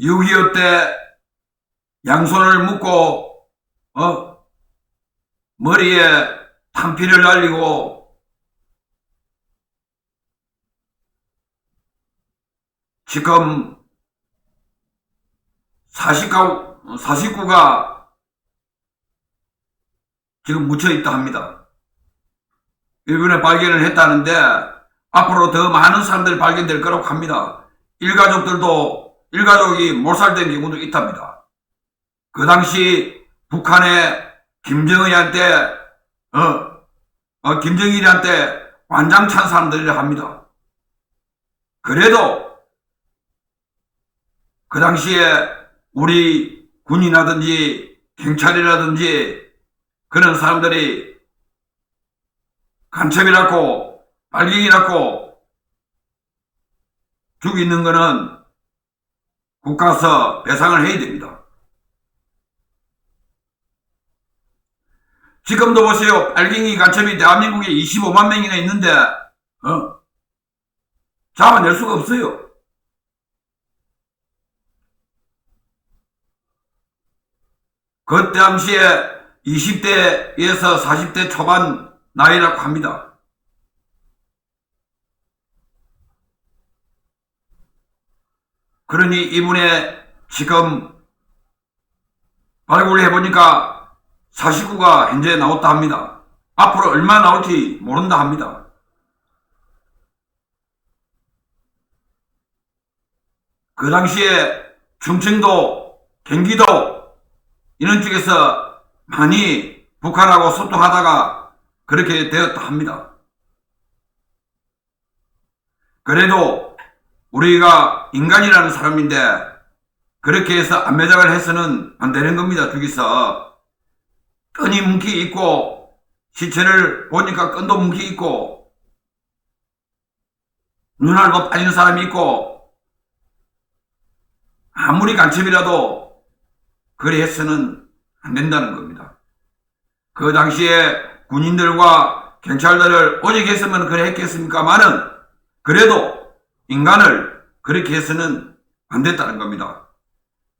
6.25 때 양손을 묶고, 어? 머리에 탄피를 날리고, 지금 40가, 49가 지금 묻혀 있다 합니다. 일본에 발견을 했다는데 앞으로 더 많은 사람들이 발견될 거라고 합니다. 일가족들도 일가족이 몰살된 경우도 있답니다. 그 당시 북한의 김정은한테 어, 어, 김정일한테 완장 찬 사람들이라 합니다. 그래도 그 당시에 우리 군이라든지 경찰이라든지 그런 사람들이 간첩이라고 빨갱이라고 죽이는 거는 국가서 배상을 해야 됩니다. 지금도 보세요. 빨갱이 간첩이 대한민국에 25만 명이나 있는데 어? 잡아낼 수가 없어요. 그 당시에 20대에서 40대 초반 나이라고 합니다. 그러니 이분의 지금 발굴을 해보니까 49가 현재 나왔다 합니다. 앞으로 얼마 나올지 모른다 합니다. 그 당시에 충청도, 경기도 이런 쪽에서 많이 북한하고 소통하다가 그렇게 되었다 합니다. 그래도 우리가 인간이라는 사람인데 그렇게 해서 안매장을 해서는 안 되는 겁니다. 저기서 끈이 뭉키 있고 시체를 보니까 끈도 뭉키 있고 눈알도 빠진 사람이 있고 아무리 간첩이라도 그래 해서는 안 된다는 겁니다. 그 당시에 군인들과 경찰들을 오직 했으면 그래 했겠습니까만은 그래도 인간을 그렇게 해서는 안 됐다는 겁니다.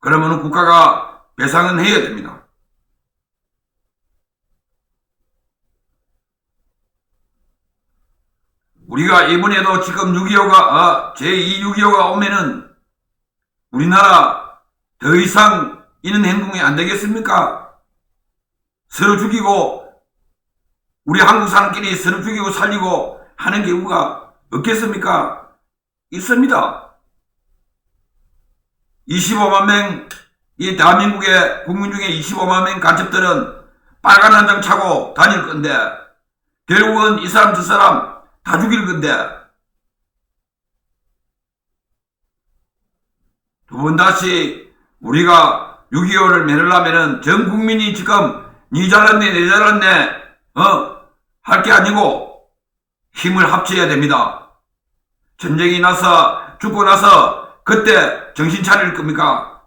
그러면 국가가 배상은 해야 됩니다. 우리가 이번에도 지금 6.25가, 아, 제2 6.25가 오면은 우리나라 더 이상 이런 행동이 안 되겠습니까? 서로 죽이고, 우리 한국 사람끼리 서로 죽이고 살리고 하는 경우가 없겠습니까? 있습니다. 25만 명, 이 대한민국의 국민 중에 25만 명 간첩들은 빨간 한장 차고 다닐 건데, 결국은 이 사람 저 사람 다 죽일 건데, 두 번 다시 우리가 6.25를 매르려면은 전 국민이 지금 니 잘랐네, 내 잘랐네, 어? 할 게 아니고 힘을 합쳐야 됩니다. 전쟁이 나서 죽고 나서 그때 정신 차릴 겁니까?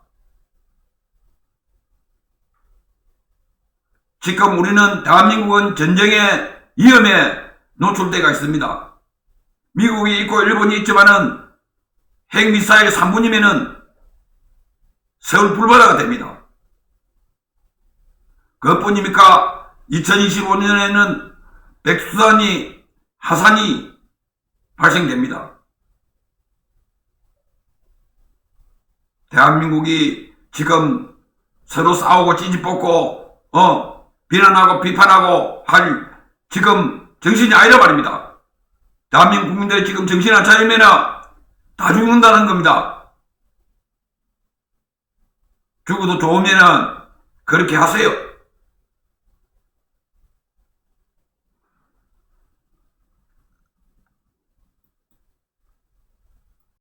지금 우리는 대한민국은 전쟁의 위험에 노출되어 있습니다. 미국이 있고 일본이 있지만은 핵미사일 3분이면은 서울 불바다가 됩니다. 그것뿐입니까? 2025년에는 백두산이 하산이 발생됩니다. 대한민국이 지금 서로 싸우고 찌집볶고 어 비난하고 비판하고 할 지금 정신이 아니라 말입니다. 대한민국 국민들이 지금 정신 안 차리면 다 죽는다는 겁니다. 죽어도 좋으면은 그렇게 하세요.